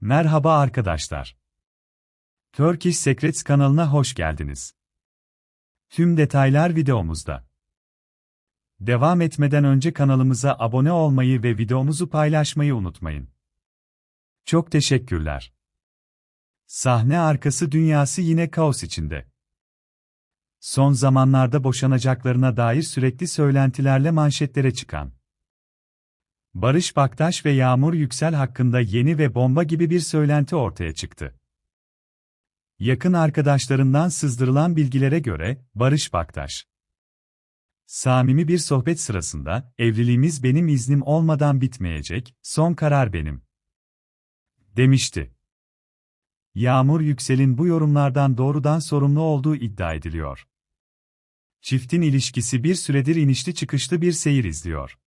Merhaba arkadaşlar. Turkish Secrets kanalına hoş geldiniz. Tüm detaylar videomuzda. Devam etmeden önce kanalımıza abone olmayı ve videomuzu paylaşmayı unutmayın. Çok teşekkürler. Sahne arkası dünyası yine kaos içinde. Son zamanlarda boşanacaklarına dair sürekli söylentilerle manşetlere çıkan Barış Baktaş ve Yağmur Yüksel hakkında yeni ve bomba gibi bir söylenti ortaya çıktı. Yakın arkadaşlarından sızdırılan bilgilere göre, Barış Baktaş, Samimi bir sohbet sırasında, evliliğimiz benim iznim olmadan bitmeyecek, son karar benim. Demişti. Yağmur Yüksel'in bu yorumlardan doğrudan sorumlu olduğu iddia ediliyor. Çiftin ilişkisi bir süredir inişli çıkışlı bir seyir izliyor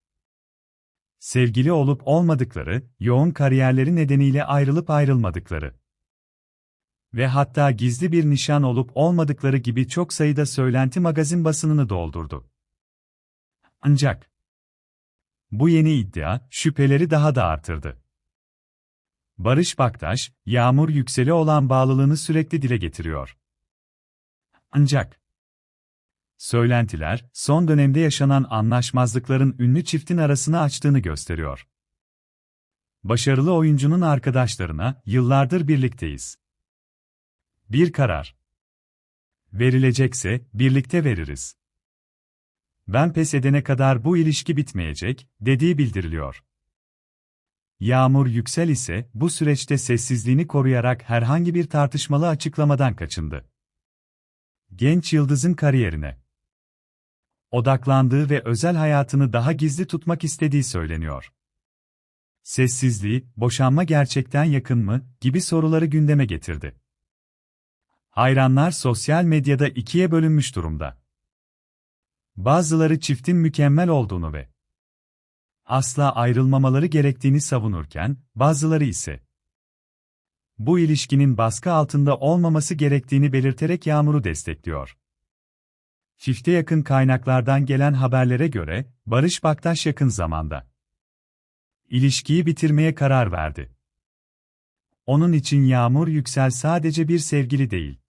sevgili olup olmadıkları, yoğun kariyerleri nedeniyle ayrılıp ayrılmadıkları ve hatta gizli bir nişan olup olmadıkları gibi çok sayıda söylenti magazin basınını doldurdu. Ancak bu yeni iddia şüpheleri daha da artırdı. Barış Baktaş, Yağmur Yüksel'e olan bağlılığını sürekli dile getiriyor. Ancak Söylentiler, son dönemde yaşanan anlaşmazlıkların ünlü çiftin arasını açtığını gösteriyor. Başarılı oyuncunun arkadaşlarına, yıllardır birlikteyiz. Bir karar. Verilecekse, birlikte veririz. Ben pes edene kadar bu ilişki bitmeyecek, dediği bildiriliyor. Yağmur Yüksel ise, bu süreçte sessizliğini koruyarak herhangi bir tartışmalı açıklamadan kaçındı. Genç yıldızın kariyerine odaklandığı ve özel hayatını daha gizli tutmak istediği söyleniyor. Sessizliği, boşanma gerçekten yakın mı gibi soruları gündeme getirdi. Hayranlar sosyal medyada ikiye bölünmüş durumda. Bazıları çiftin mükemmel olduğunu ve asla ayrılmamaları gerektiğini savunurken, bazıları ise bu ilişkinin baskı altında olmaması gerektiğini belirterek Yağmur'u destekliyor. Çifte yakın kaynaklardan gelen haberlere göre, Barış Baktaş yakın zamanda ilişkiyi bitirmeye karar verdi. Onun için Yağmur Yüksel sadece bir sevgili değil.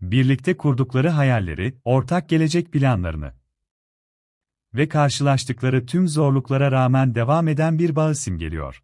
Birlikte kurdukları hayalleri, ortak gelecek planlarını ve karşılaştıkları tüm zorluklara rağmen devam eden bir bağı simgeliyor.